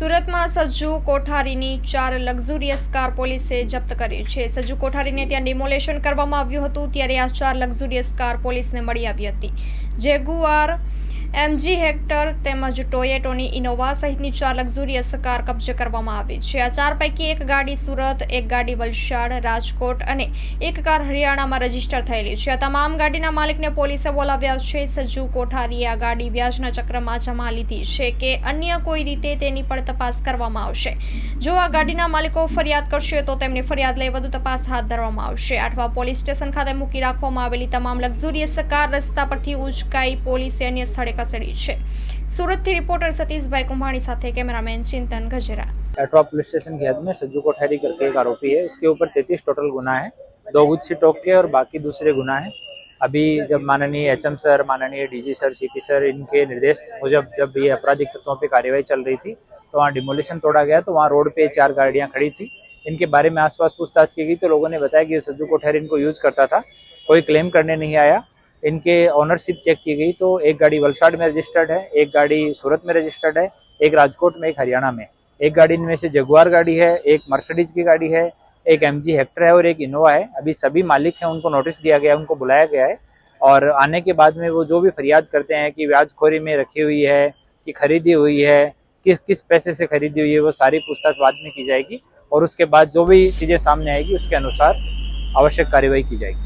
સુરતમાં સજ્જુ કોઠારીની ચાર luxurious car પોલીસે જપ્ત કરી છે. સજ્જુ કોઠારીને ત્યાં ડિમોલેશન કરવામાં આવ્યું હતું, ત્યારે આ ચાર લક્ઝુરિયસ કાર પોલીસને મળી આવી હતી. જેગુઆર એમજી હેક્ટર તેમજ ટોયેટોની ઇનોવા સહિતની ચાર લક્ઝુરિયસ કાર કબજે કરવામાં આવી છે. આ ચાર પૈકી એક ગાડી સુરત, એક ગાડી વલસાડ, રાજકોટ અને એક કાર હરિયાણામાં રજિસ્ટર થયેલી છે. આ તમામ ગાડીના માલિકને પોલીસે બોલાવ્યા છે. સજ્જુ કોઠારીએ આ ગાડી વ્યાજના ચક્રમાં જમા લીધી છે કે અન્ય કોઈ રીતે તેની પણ તપાસ કરવામાં આવશે. જો આ ગાડીના માલિકો ફરિયાદ કરશે તો તેમની ફરિયાદ લઈ વધુ તપાસ હાથ ધરવામાં આવશે. આઠવા પોલીસ સ્ટેશન ખાતે મૂકી રાખવામાં આવેલી તમામ લક્ઝુરિયસ કાર રસ્તા પરથી ઉચકાઈ પોલીસે અન્ય સ્થળે ખસેડી છે સુરતથી રિપોર્ટર સતીશભાઈ કુંભાણી સાથે cameraman Chintan Gajera Etawah police station की हद में सज्जू कोठारी करके एक आरोपी है इसके ऊपर तैतीस टोटल गुना है दो गुच्छी टोक के और बाकी दूसरे गुना है अभी जब माननीय एचएम सर माननीय डीजी सर सीपी सर इनके निर्देश मुजब जब ये आपराधिक तत्वों पे कार्यवाही चल रही थी तो वहाँ डिमोलिशन तोड़ा गया तो वहाँ रोड पे चार गाड़ियाँ खड़ी थी इनके बारे में आसपास पूछताछ की गई तो लोगों ने बताया कि ये सज्जू कोठारी इनको यूज करता था कोई क्लेम करने नहीं आया इनके ऑनरशिप चेक की गई तो एक गाड़ी वलसाड में रजिस्टर्ड है, एक गाड़ी सूरत में रजिस्टर्ड है, एक राजकोट में, एक हरियाणा में। एक गाड़ी इनमें से जगुआर गाड़ी है, एक मर्सडीज की गाड़ी है, एक एम जी हेक्टर है और एक इनोवा है। अभी सभी मालिक हैं, उनको नोटिस दिया गया है उनको बुलाया गया है और आने के बाद में वो जो भी फरियाद करते हैं कि ब्याजखोरी में रखी हुई है, कि खरीदी हुई है, किस किस पैसे से खरीदी हुई है, वो सारी पूछताछ बाद में की जाएगी और उसके बाद जो भी चीज़ें सामने आएगी, उसके अनुसार आवश्यक कार्यवाही की जाएगी।